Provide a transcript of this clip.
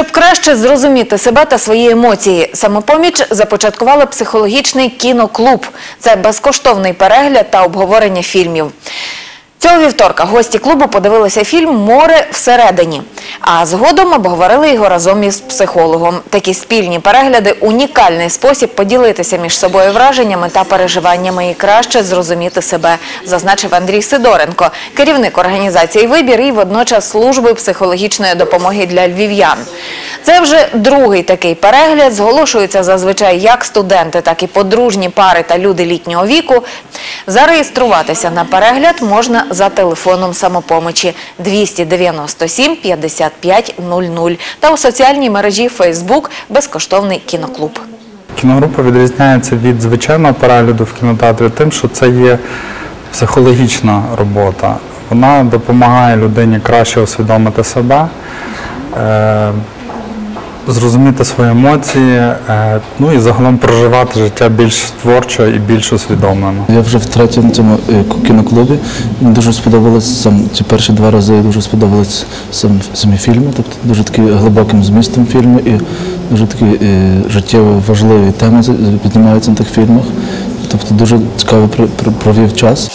Щоб краще зрозуміти себе та свої емоції, самопоміч започаткувала психологічний кіноклуб. Це безкоштовний перегляд та обговорення фільмів. Цього вівторка гості клубу подивилися фільм Море всередині. А згодом обговорили його разом із психологом. Такі спільні перегляди унікальний спосіб поділитися між собою враженнями та переживаннями і краще зрозуміти себе, зазначив Андрій Сидоренко, керівник організації Вибір і водночас служби психологічної допомоги для львів'ян. Це вже другий такий перегляд. Зголошуються зазвичай як студенти, так і подружні пари та люди літнього віку. Зареєструватися на перегляд можна за телефоном самопомочі 297 55 00 та у соціальній мережі Facebook безкоштовний кіноклуб. Кіногрупа відрізняється від звичайного перегляду в кінотеатрі тим, що це є психологічна робота. Вона допомагає людині краще усвідомити себе, е, зрозуміти свої емоції, е, ну і загалом проживати життя більш творчо і більш усвідомлено. Я вже втретє на цьому е, кіноклубі. Мені дуже сподобалось сам ці перші два рази дуже сподобались сам, самі фільми, тобто дуже такі глибоким змістом фільми і дуже такі е, життєво важливі теми піднімаються на тих фільмах. Тобто дуже цікаво пр- пр- провів час.